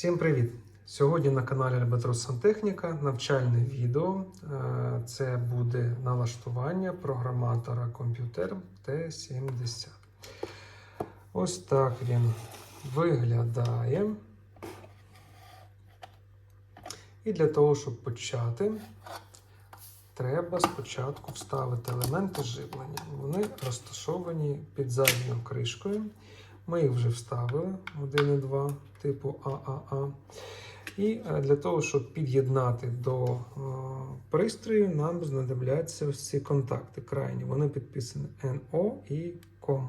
Всім привіт! Сьогодні на каналі Альбатрос Сантехніка навчальне відео. Е, Це буде налаштування програматора комп'ютер T70. Ось так він виглядає. І для того, щоб почати, треба спочатку вставити елементи живлення. Вони розташовані під задньою кришкою. Ми їх вже вставили 1 і 2 типу ААА. І е, для того, щоб під'єднати до е, пристрою, нам знадобляться ось ці контакти крайні. Вони підписані NO і COM.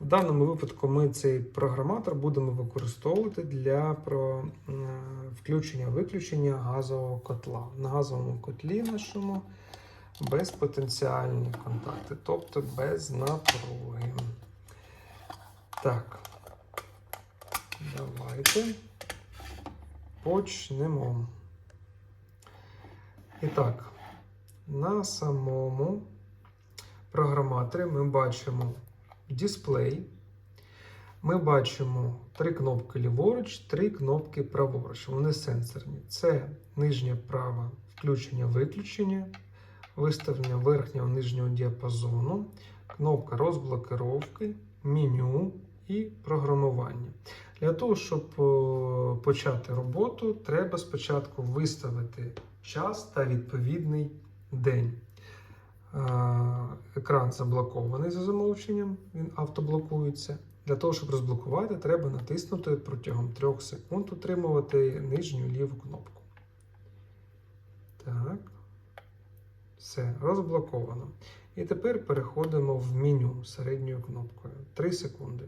В даному випадку ми цей програматор будемо використовувати для е, включення-виключення газового котла. На газовому котлі нашому безпотенціальні контакти, тобто без напруги. Так, давайте почнемо. І так, на самому програматорі ми бачимо дисплей. Ми бачимо три кнопки ліворуч, три кнопки праворуч. Вони сенсорні. Це нижнє праве включення-виключення, виставлення верхнього нижнього діапазону, кнопка розблокировки, меню і програмування. Для того, щоб е, почати роботу, треба спочатку виставити час та відповідний день. Е, Екран заблокований за замовченням, він автоблокується. Для того, щоб розблокувати, треба натиснути протягом 3 секунд, утримувати нижню ліву кнопку. Так. Все, розблоковано. І тепер переходимо в меню середньою кнопкою. 3 секунди.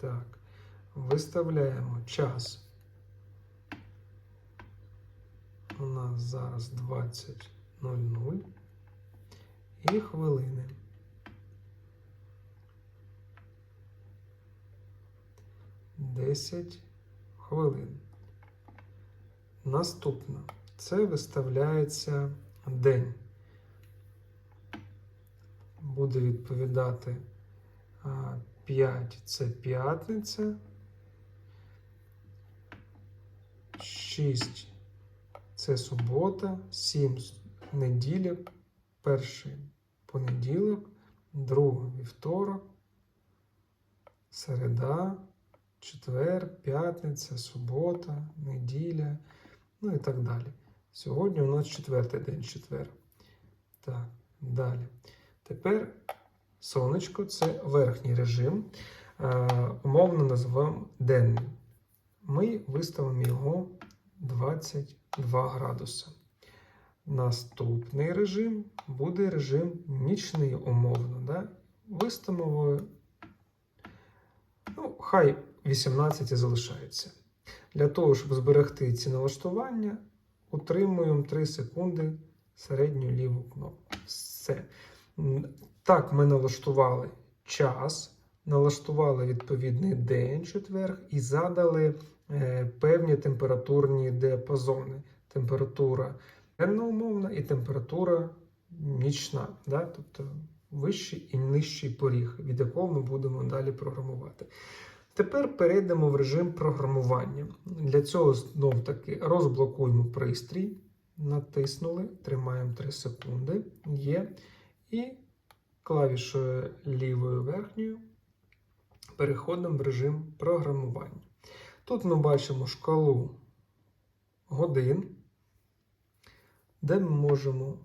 Так. Виставляємо час. У нас зараз 20.00 і хвилини. Десять хвилин. Наступна. Це виставляється день. Буде відповідати 5 це п'ятниця. 6 це субота, 7 неділя, перший понеділок, другий вівторок, середа, четвер, п'ятниця, субота, неділя, ну і так далі. Сьогодні у нас четвертий день четвер. Так, далі. Тепер сонечко це верхній режим. Е, умовно називаємо денний. Ми виставимо його 22 градуси. Наступний режим буде режим нічний умовно. Да? Виставимо, ну, хай 18 і залишається. Для того, щоб зберегти ці налаштування, утримуємо 3 секунди середню ліву кнопку. Все. Так, ми налаштували час, налаштували відповідний день четверг і задали е, певні температурні діапазони. Температура денна умовна і температура нічна, да? тобто вищий і нижчий поріг, від якого ми будемо далі програмувати. Тепер перейдемо в режим програмування. Для цього знов таки розблокуємо пристрій, натиснули, тримаємо 3 секунди. Є. І клавішою лівою верхньою переходимо в режим програмування. Тут ми бачимо шкалу годин, де ми можемо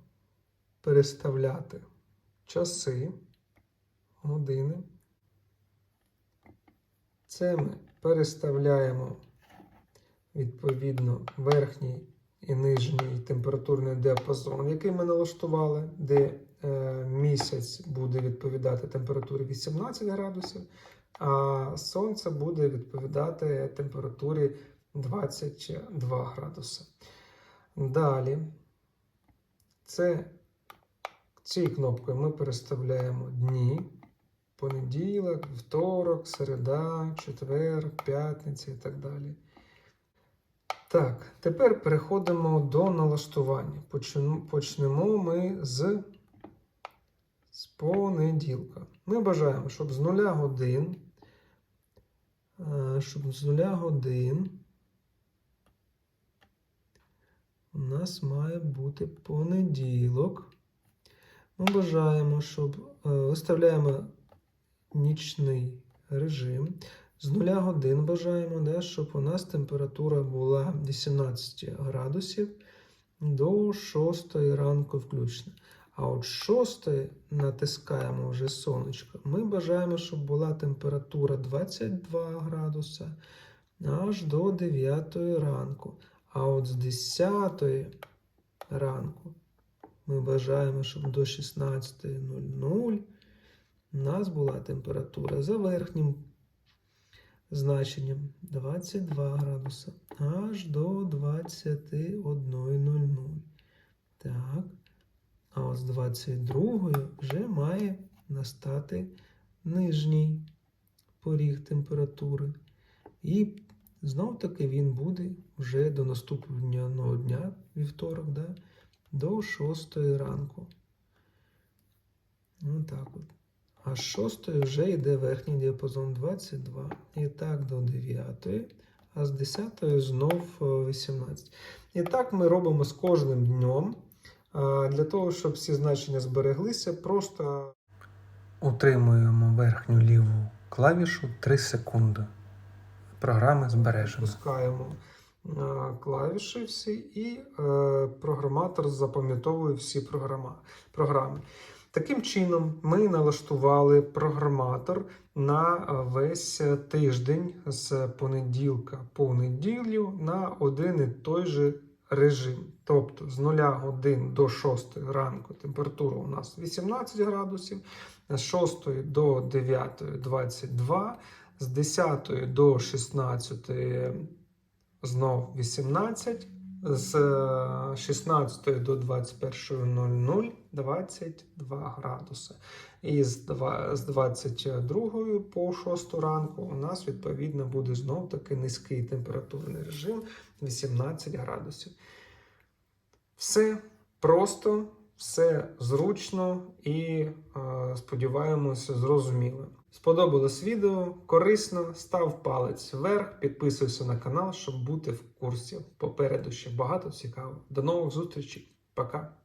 переставляти часи, години. Це ми переставляємо відповідно верхній і нижній температурний діапазон, який ми налаштували, де місяць буде відповідати температурі 18 градусів, а сонце буде відповідати температурі 22 градуси. Далі, це цією кнопкою ми переставляємо дні. Понеділок, вівторок, середа, четвер, п'ятниця і так далі. Так, тепер переходимо до налаштування. Почнемо ми з, з понеділка. Ми бажаємо, щоб з 0 годин е, щоб з нуля годин у нас має бути понеділок. Ми бажаємо, щоб е, виставляємо нічний режим. З нуля годин бажаємо, да, щоб у нас температура була 18 градусів до 6 ранку включно. А от 6 натискаємо вже сонечко. Ми бажаємо, щоб була температура 22 градуса аж до 9 ранку. А от з 10 ранку ми бажаємо, щоб до 16.00 у нас була температура за верхнім значенням 22 градуса аж до 21.00. Так. А от з 22 вже має настати нижній поріг температури. І знов таки він буде вже до наступного дня, вівторок, да, до 6 ранку. Отак от. А з 6 вже йде верхній діапазон 22. І так до 9, а з 10 знов е, 18. І так ми робимо з кожним днем. Для того, щоб всі значення збереглися, просто утримуємо верхню ліву клавішу 3 секунди. Програма збережена. Пускаємо клавіші всі, і е, програматор запам'ятовує всі програми. Таким чином, ми налаштували програматор на е, весь тиждень з понеділка по неділю на один і той же режим. Тобто з 0 годин до 6 ранку температура у нас 18 градусів, з 6 до 9 22, з 10 до 16 знов 18, з е, 16 до 21.00 22 градуси. І з 22 по 6 ранку у нас відповідно буде знов таки низький температурний режим 18 градусів. Все просто, все зручно і е, сподіваємося, зрозуміло. Сподобалось відео, корисно, став палець вверх, підписуйся на канал, щоб бути в курсі. Попереду ще багато цікавого. До нових зустрічей. Пока.